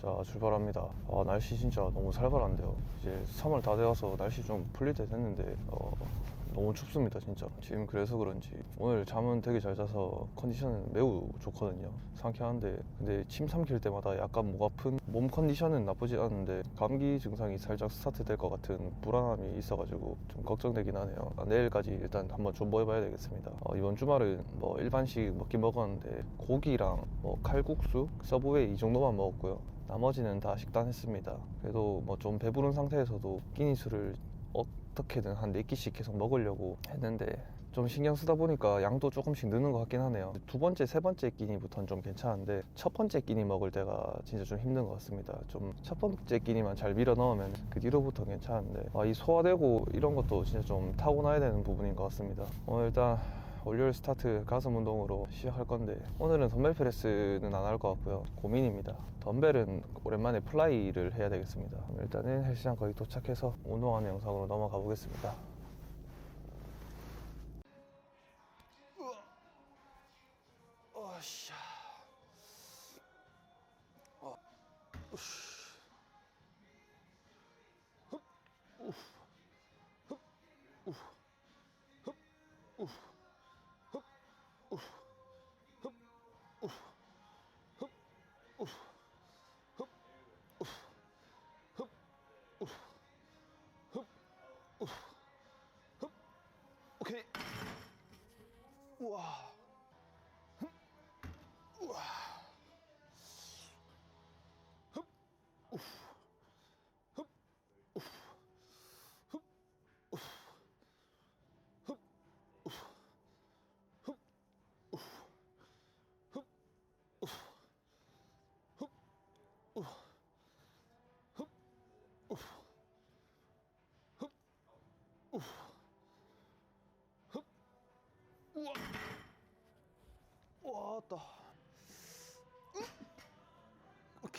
자 출발합니다. 아 날씨 진짜 너무 살벌한데요. 이제 3월 다 되어서 날씨 좀 풀릴 때 됐는데 어, 너무 춥습니다 진짜. 지금 그래서 그런지 오늘 잠은 되게 잘 자서 컨디션은 매우 좋거든요. 상쾌한데 근데 침 삼킬 때마다 약간 목 아픈 몸 컨디션은 나쁘지 않은데 감기 증상이 살짝 스타트 될 것 같은 불안함이 있어가지고 좀 걱정되긴 하네요. 아, 내일까지 일단 한번 존버해봐야 되겠습니다. 어, 이번 주말은 뭐 일반식 먹긴 먹었는데 고기랑 뭐 칼국수, 서브웨이 이 정도만 먹었고요. 나머지는 다 식단했습니다. 그래도 뭐 좀 배부른 상태에서도 끼니 술을 어떻게든 한 4끼씩 계속 먹으려고 했는데 좀 신경 쓰다 보니까 양도 조금씩 느는 것 같긴 하네요. 두 번째, 세 번째 끼니부터는 좀 괜찮은데 첫 번째 끼니 먹을 때가 진짜 좀 힘든 것 같습니다. 좀 첫 번째 끼니만 잘 밀어 넣으면 그 뒤로부터 괜찮은데 아, 이 소화되고 이런 것도 진짜 좀 타고나야 되는 부분인 것 같습니다. 오늘 일단 월요일 스타트 가슴 운동으로 시작할 건데 오늘은 덤벨 프레스는 안 할 것 같고요. 고민입니다. 덤벨은 오랜만에 플라이를 해야 되겠습니다. 일단은 헬스장 거의 도착해서 운동하는 영상으로 넘어가 보겠습니다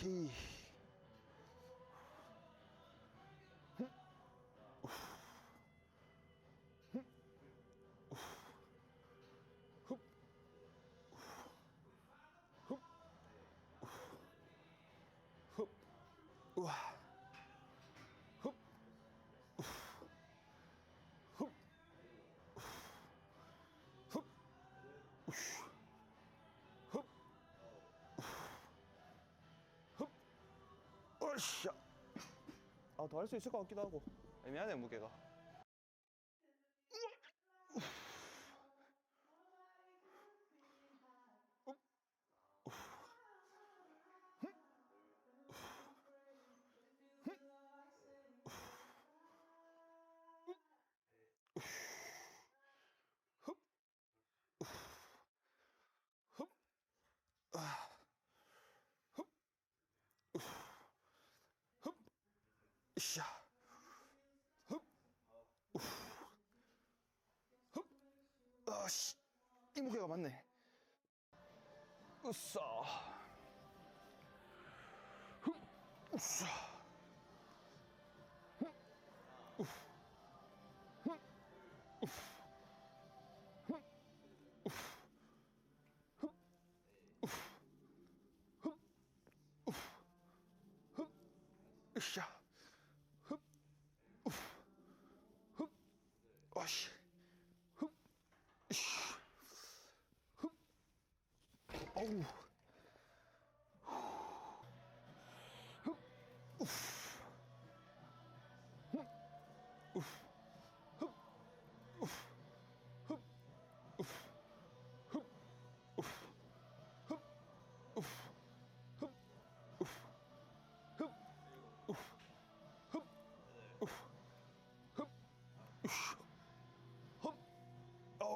Lee. 으쌰. 아, 더 할 수 있을 것 같기도 하고. 애매하네, 무게가. 이 무게가 맞네. 으쌰. 흡, 으쌰. 으쌰.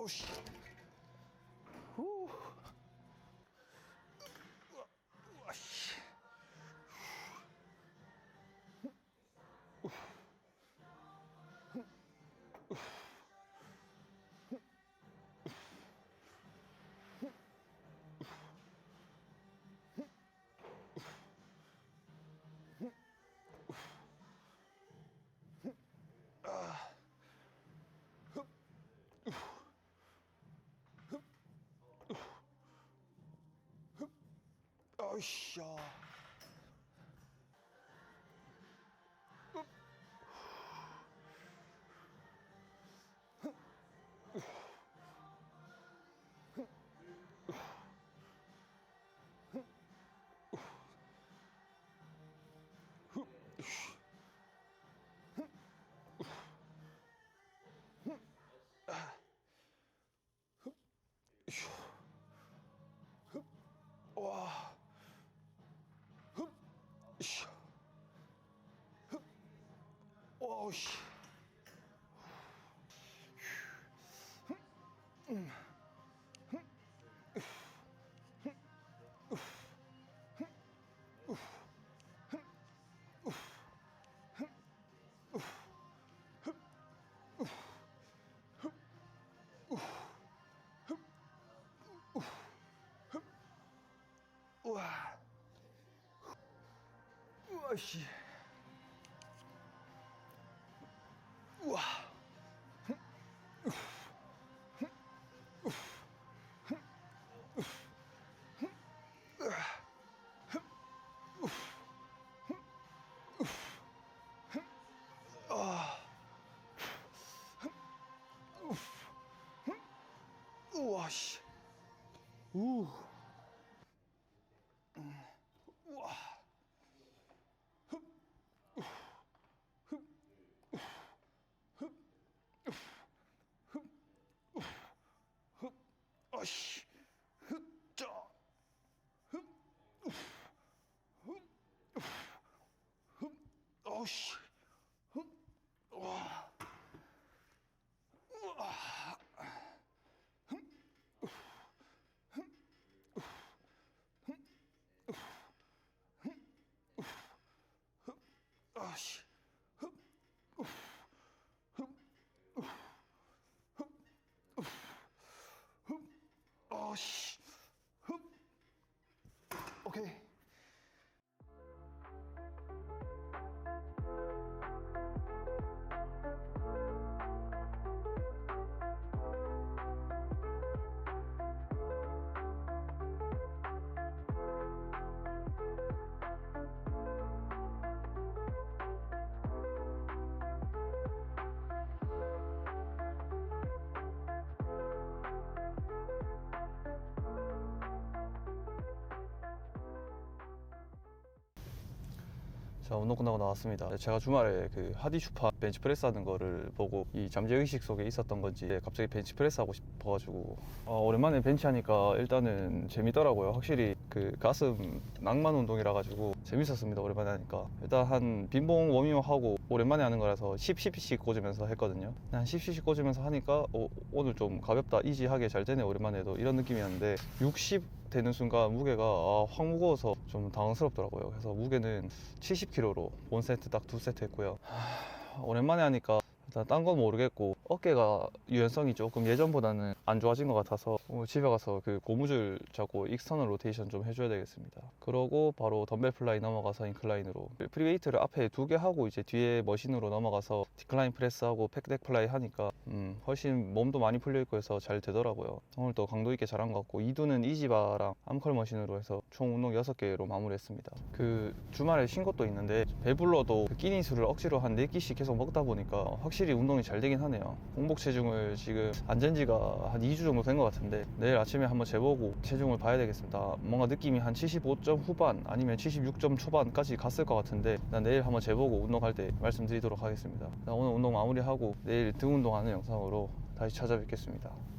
Oxi. Sure. 어우 씨. 우와. 우와 씨. 아씨. 오케이. 자 운동 끝나고 나왔습니다. 제가 주말에 그 하디 슈파 벤치프레스 하는 거를 보고 이 잠재 의식 속에 있었던 건지 갑자기 벤치프레스 하고 싶어가지고 어, 오랜만에 벤치 하니까 일단은 재밌더라고요. 확실히 그 가슴 낭만 운동이라 가지고 재밌었습니다. 오랜만에 하니까 일단 한 빈봉 워밍업 하고 오랜만에 하는 거라서 10, 10씩 꽂으면서 했거든요. 한 10, 10씩 꽂으면서 하니까 어, 오늘 좀 가볍다 이지하게 잘 되네 오랜만에 해도 이런 느낌이었는데 60 되는 순간 무게가 아, 확 무거워서 좀 당황스럽더라고요. 그래서 무게는 70kg로 본 세트 딱 두 세트 했고요. 하, 오랜만에 하니까 딴 건 모르겠고 어깨가 유연성이 조금 예전보다는 안 좋아진 것 같아서 집에 가서 그 고무줄 잡고 익스터널 로테이션 좀 해줘야 되겠습니다. 그러고 바로 덤벨 플라이 넘어가서 인클라인으로 프리웨이트를 앞에 두 개 하고 이제 뒤에 머신으로 넘어가서 디클라인 프레스하고 팩덱 플라이 하니까 음, 훨씬 몸도 많이 풀려 있고 해서 잘 되더라고요. 오늘 또 강도 있게 잘한 것 같고 이두는 이지바랑 암컬 머신으로 해서 총 운동 6개로 마무리했습니다. 그 주말에 쉰 것도 있는데 배불러도 그 끼니 술을 억지로 한 4끼씩 계속 먹다 보니까 확실히 운동이 잘 되긴 하네요. 공복 체중을 지금 안 잰 지가 한 2주 정도 된 것 같은데 내일 아침에 한번 재보고 체중을 봐야 되겠습니다. 뭔가 느낌이 한 75점 후반 아니면 76점 초반까지 갔을 것 같은데 난 내일 한번 재보고 운동할 때 말씀드리도록 하겠습니다. 나 오늘 운동 마무리하고 내일 등 운동하는 영상으로 다시 찾아뵙겠습니다.